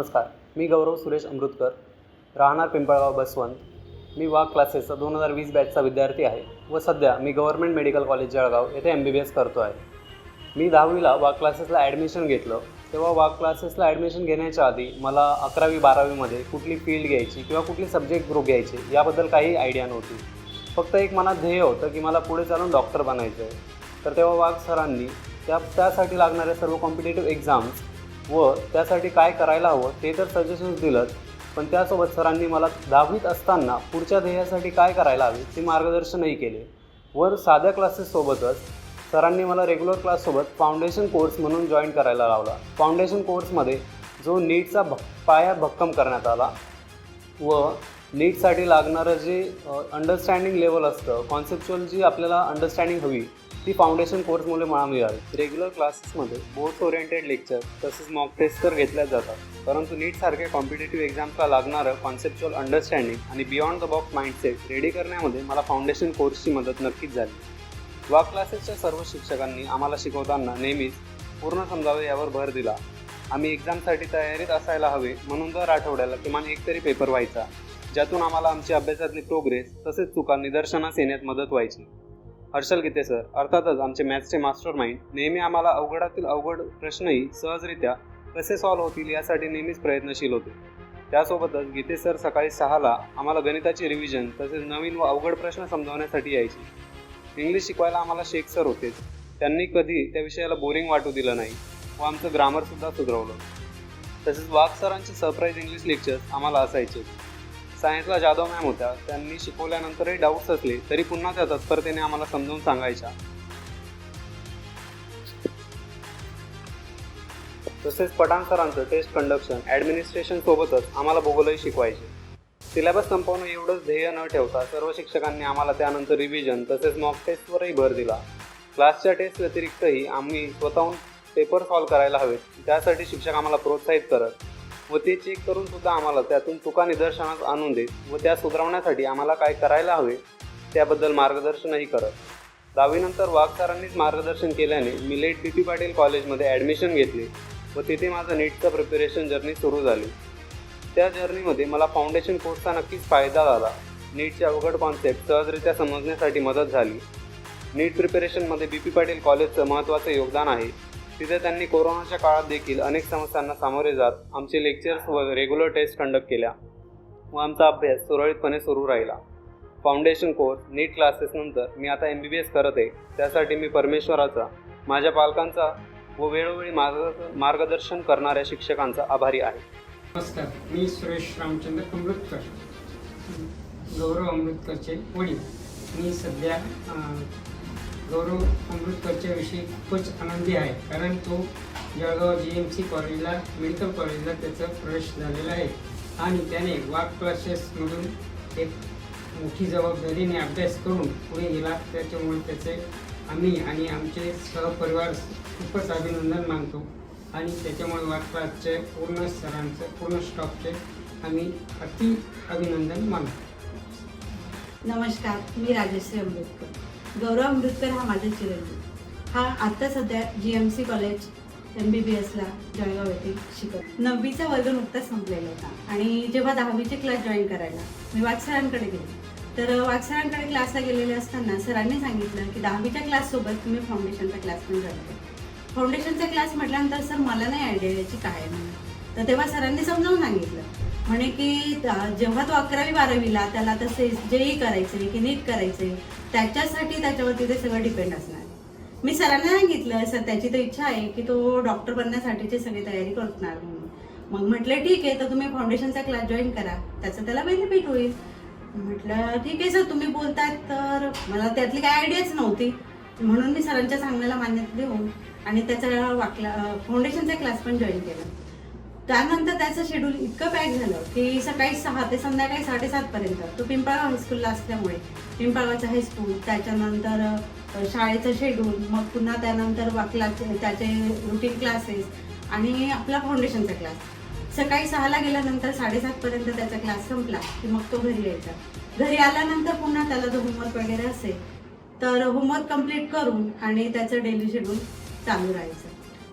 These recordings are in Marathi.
नमस्कार मी गौरव सुरेश अमृतकर राहणार पिंपळगाव बसवंत. मी वाघ क्लासेसचा दोन हजार वीस बॅचचा विद्यार्थी आहे व सध्या मी गव्हर्मेंट मेडिकल कॉलेज जळगाव येथे एम बी बी एस करतो आहे. मी दहावीला वाघ क्लासेसला ॲडमिशन घेतलं. तेव्हा वाघ क्लासेसला ॲडमिशन घेण्याच्या आधी मला अकरावी बारावीमध्ये कुठली फील्ड घ्यायची किंवा कुठली सब्जेक्ट ग्रुप घ्यायचे याबद्दल काही आयडिया नव्हती. फक्त एक मनात ध्येय होतं की मला पुढे चालून डॉक्टर बनायचं आहे तर तेव्हा वाघ सरांनी त्या त्यासाठी लागणाऱ्या सर्व कॉम्पिटेटिव्ह एक्झाम्स व त्यासाठी काय करायला हवं ते तर सजेशन्स दिलं पण त्यासोबत सरांनी मला दहावीत असताना पुढच्या ध्येयासाठी काय करायला हवे ते मार्गदर्शनही केले. वर साध्या क्लासेससोबतच सरांनी मला रेग्युलर क्लाससोबत फाउंडेशन कोर्स म्हणून जॉईन करायला लावला. फाउंडेशन कोर्समध्ये जो नीटचा भ पाया भक्कम करण्यात आला व नीटसाठी लागणारं जे अंडरस्टँडिंग लेवल असतं कॉन्सेप्च्युअल जी आपल्याला अंडरस्टँडिंग हवी ती फाउंडेशन कोर्समुळे मला मिळाली. रेग्युलर क्लासेसमध्ये बोर्ड्स ओरिएंटेड लेक्चर तसेच मॉक टेस्ट तर घेतल्याच जातात. परंतु नीटसारख्या कॉम्पिटेटिव्ह एक्झाम्सला लागणारं कॉन्सेप्च्युअल अंडरस्टँडिंग आणि beyond the box mindset ready करण्यामध्ये मला फाउंडेशन कोर्सची मदत नक्कीच झाली. वॉक क्लासेसच्या सर्व शिक्षकांनी आम्हाला शिकवताना नेहमीच पूर्ण समजावे यावर भर दिला. आम्ही एक्झामसाठी तयारीत असायला हवे म्हणून दर आठवड्याला किमान एक तरी पेपर व्हायचा ज्यातून आम्हाला आमची अभ्यासातली प्रोग्रेस तसेच चुका निदर्शनास येण्यात मदत व्हायची. हर्षल गीते सर अर्थातच आमचे मॅथ्सचे मास्टर माइंड नेहमी आम्हाला अवघडातील अवघड प्रश्नही सहजरित्या कसे सॉल्व्ह होतील यासाठी नेहमीच प्रयत्नशील होते. त्यासोबतच गीते सर सकाळी सहाला आम्हाला गणिताची रिव्हिजन तसेच नवीन व अवघड प्रश्न समजावण्यासाठी यायचे. इंग्लिश शिकवायला आम्हाला शेख सर होतेच त्यांनी कधी त्या विषयाला बोरिंग वाटू दिलं नाही व आमचं ग्रामरसुद्धा सुधारवलं. तसेच वाघ सरांचे सरप्राईज इंग्लिश लेक्चर्स आम्हाला असायचे. सायन्सला जाधव मॅम होत्या. त्यांनी शिकवल्यानंतरही डाऊट्स असले तरी पुन्हा त्या तत्परतेने आम्हाला समजावून सांगायच्या. तसेच पठाण सरांचं टेस्ट कंडक्शन ॲडमिनिस्ट्रेशन सोबतच आम्हाला भूगोलही शिकवायचे. सिलेबस संपवणं एवढंच ध्येय न ठेवता सर्व शिक्षकांनी आम्हाला त्यानंतर रिव्हिजन तसेच मॉक टेस्टवरही भर दिला. क्लासच्या टेस्ट व्यतिरिक्तही आम्ही स्वतःहून पेपर सॉल्व्ह करायला हवेत. त्यासाठी शिक्षक आम्हाला प्रोत्साहित करत व ते चेक करून सुद्धा आम्हाला त्यातून चुका निदर्शनास आणून देत व त्या सुधारवण्यासाठी आम्हाला काय करायला हवे त्याबद्दल मार्गदर्शनही करत. दहावीनंतर वाघकारांनीच मार्गदर्शन केल्याने मी लेट बी पी पाटील कॉलेजमध्ये ॲडमिशन घेतले व तिथे माझं नीटचं प्रिपरेशन जर्नी सुरू झाली. त्या जर्नीमध्ये मला फाउंडेशन कोर्सचा नक्कीच फायदा झाला. नीटचे अवघड कॉन्सेप्ट सहजरित्या समजण्यासाठी मदत झाली. नीट प्रिपरेशनमध्ये बी पी पाटील कॉलेजचं महत्त्वाचं योगदान आहे. तिथे त्यांनी कोरोनाच्या काळात देखील अनेक समस्यांना सामोरे जात आमचे लेक्चर्स व रेग्युलर टेस्ट कंडक्ट केल्या व आमचा अभ्यास सुरळीतपणे सुरू राहिला. फाउंडेशन कोर्स नीट क्लासेसनंतर मी आता एम बी बी एस करत आहे. त्यासाठी मी परमेश्वराचा माझ्या पालकांचा व वेळोवेळी मार्ग मार्गदर्शन करणाऱ्या शिक्षकांचा आभारी आहे. नमस्कार मी सुरेश रामचंद्र अमृतकर गौरव अमृतकरचे वडील. मी सध्या गौरव अमृतकरच्या विषयी खूपच आनंदी आहे. कारण तो जळगाव जी एम सी कॉलेजला मेडिकल कॉलेजला त्याचा प्रवेश झालेला आहे. आणि त्याने वाक क्लासेसमधून एक मोठी जबाबदारीने अभ्यास करून पुढे गेला. त्याच्यामुळे त्याचे आम्ही आणि आमचे सहपरिवार खूपच अभिनंदन मानतो. आणि त्याच्यामुळे वाटपाचे पूर्ण सरांचं पूर्ण स्टॉपचे आम्ही अति अभिनंदन मानतो. नमस्कार मी राजश्री अमृतकर. गौरव अमृतकर हा माझा चिरंजीव. हा आत्ता सध्या G M C college M B B एसला Jalgaon येथे शिकत नववीचा वर्ग नुकताच संपलेला होता. आणि जेव्हा दहावीचे क्लास जॉईन करायला मी वाटसरांकडे गेले. तर वाटसरांकडे क्लासला गेलेले असताना सरांनी सांगितलं की दहावीच्या क्लाससोबत तुम्ही फाउंडेशनचा क्लास पण जॉईन फाउंडेशनचा क्लास म्हटल्यानंतर सर मला नाही आयडिया याची काय म्हणून. तर तेव्हा सरांनी समजावून सांगितलं. म्हणे की जेव्हा तो अकरावी बारावीला त्याला तसे ई करायचे की नीट करायचे त्याच्यासाठी त्याच्यावरती ते सगळं डिपेंड असणार. मी सरांना सांगितलं सर त्याची तर इच्छा आहे की तो डॉक्टर बनण्यासाठीची सगळी तयारी करणार म्हणून. मग म्हटलं ठीक आहे तर तुम्ही फाउंडेशनचा क्लास जॉईन करा. त्याचं त्याला बेनिफिट होईल. म्हटलं ठीक आहे सर तुम्ही बोलतायत तर मला त्यातली काय आयडियाच नव्हती. म्हणून मी सरांच्या सांगण्याला मान्यता देऊन आणि त्याचा वाकला फाउंडेशनचा क्लास पण जॉईन केला. त्यानंतर त्याचं शेड्यूल इतकं पॅक झालं की सकाळी सहा ते संध्याकाळी साडेसातपर्यंत तो पिंपळगाव हायस्कूलला असल्यामुळे पिंपळगावचं हायस्कूल त्याच्यानंतर शाळेचं शेड्यूल मग पुन्हा त्यानंतर वाकलाचे त्याचे रुटीन क्लासेस आणि आपला फाउंडेशनचा क्लास सकाळी सहाला गेल्यानंतर साडेसातपर्यंत त्याचा क्लास संपला की मग तो घरी यायचा. घरी आल्यानंतर पुन्हा त्याला जो होमवर्क वगैरे असेल तर होमवर्क कंप्लीट करून आणि त्याचं डेली शेड्यूल चालू राहायचं.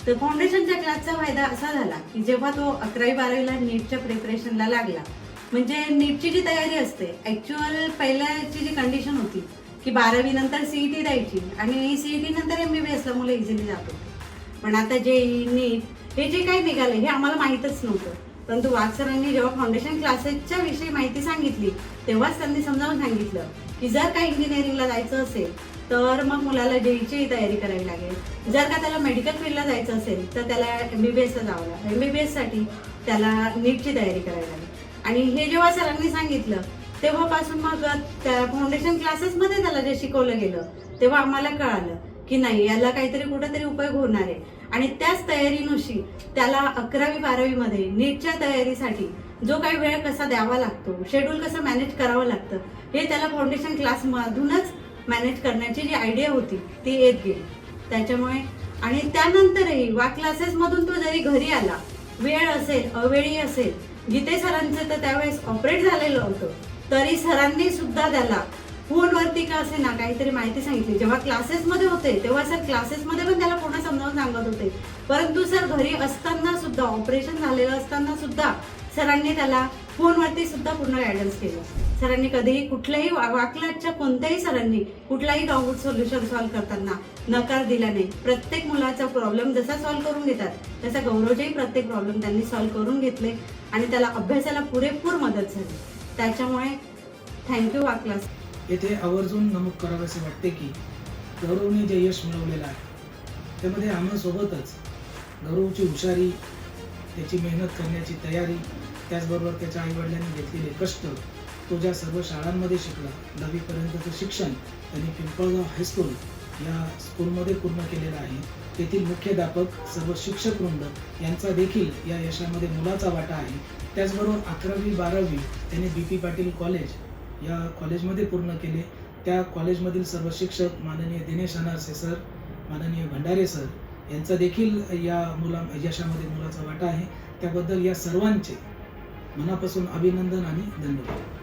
तर फाउंडेशनच्या क्लासचा फायदा असा झाला की जेव्हा तो अकरावी बारावीला नीटच्या प्रिपरेशनला लागला म्हणजे नीटची जी तयारी असते ॲक्च्युअल पहिल्याची जी कंडिशन होती की बारावी नंतर सीईटी द्यायची आणि सीईटी नंतर एम बी बी एसला मुलं इझिली जात. होते पण आता जे नीट हे जे काही निघाले हे आम्हाला माहीतच नव्हतं. परंतु वाघसरांनी जेव्हा फाउंडेशन क्लासेसच्या विषयी माहिती सांगितली तेव्हाच त्यांनी समजावून सांगितलं की जर काही इंजिनिअरिंगला जायचं असेल तर मग मुलाला जेईची तयारी करावी लागेल. जर का त्याला मेडिकल फील्डला जायचं असेल तर त्याला एम बी बी एसला जावं लागेल. एम बी बी एससाठी त्याला नीटची तयारी करावी लागेल. आणि हे जेव्हा सरांनी सांगितलं तेव्हापासून मग त्या फाउंडेशन क्लासेसमध्ये त्याला जे शिकवलं गेलं तेव्हा आम्हाला कळालं की नाही याला काहीतरी कुठेतरी उपयोग होणार आहे. आणि त्याच तयारीनुशी त्याला अकरावी बारावीमध्ये नीटच्या तयारीसाठी जो काही वेळ कसा द्यावा लागतो शेड्यूल कसं मॅनेज करावं लागतं हे त्याला फाउंडेशन क्लासमधूनच मॅनेज करण्याची जी आयडिया होती ती येत गेली. त्याच्यामुळे आणि त्यानंतरही वा क्लासेसमधून तो जरी घरी आला वेळ असेल अवेळी असेल गीते सरांचं तर त्यावेळेस ऑपरेट झालेलं होतं. तरी सरांनी सुद्धा त्याला फोनवरती का असे ना काहीतरी माहिती सांगितली. जेव्हा क्लासेसमध्ये होते तेव्हा सर क्लासेसमध्ये पण त्याला पूर्ण समजावून सांगत होते. परंतु सर घरी असताना सुद्धा ऑपरेशन झालेलं असताना सुद्धा सरांनी त्याला फोनवरती सुद्धा पूर्ण गायडन्स केलं. सरांनी कधीही कुठल्याही वाकलाच्या कोणत्याही सरांनी कुठलाही डाऊट सोल्युशन सॉल्व्ह करताना नकार दिला नाही. प्रत्येक मुलाचा प्रॉब्लेम जसा सॉल्व्ह करून घेतात तसा गौरवच्याही प्रत्येक प्रॉब्लेम त्यांनी सॉल्व्ह करून घेतले आणि त्याला अभ्यासाला पुरेपूर मदत झाली. त्याच्यामुळे थँक्यू वाकलास. येथे आवर्जून नमूद करावेसे वाटते की गौरवने जे यश मिळवलेलं आहे त्यामध्ये आम्हासोबतच गौरवची हुशारी त्याची मेहनत करण्याची तयारी त्याचबरोबर त्याच्या आईवडिलांनी घेतलेले कष्ट तो ज्या सर्व शाळांमध्ये शिकला दहावीपर्यंतचं शिक्षण त्यांनी पिंपळगाव हायस्कूल या स्कूलमध्ये पूर्ण केलेलं आहे. तेथील मुख्याध्यापक सर्व शिक्षक वृंद यांचा देखील या यशामध्ये मुलाचा वाटा आहे. त्याचबरोबर अकरावी बारावी त्यांनी बी पी पाटील कॉलेज या कॉलेजमध्ये पूर्ण केले. त्या कॉलेजमधील सर्व शिक्षक माननीय दिनेश अनारसे सर माननीय भंडारे सर यांचा देखील या मुला यशामध्ये मुलाचा वाटा आहे. त्याबद्दल या सर्वांचे मनापासून अभिनंदन आणि धन्यवाद.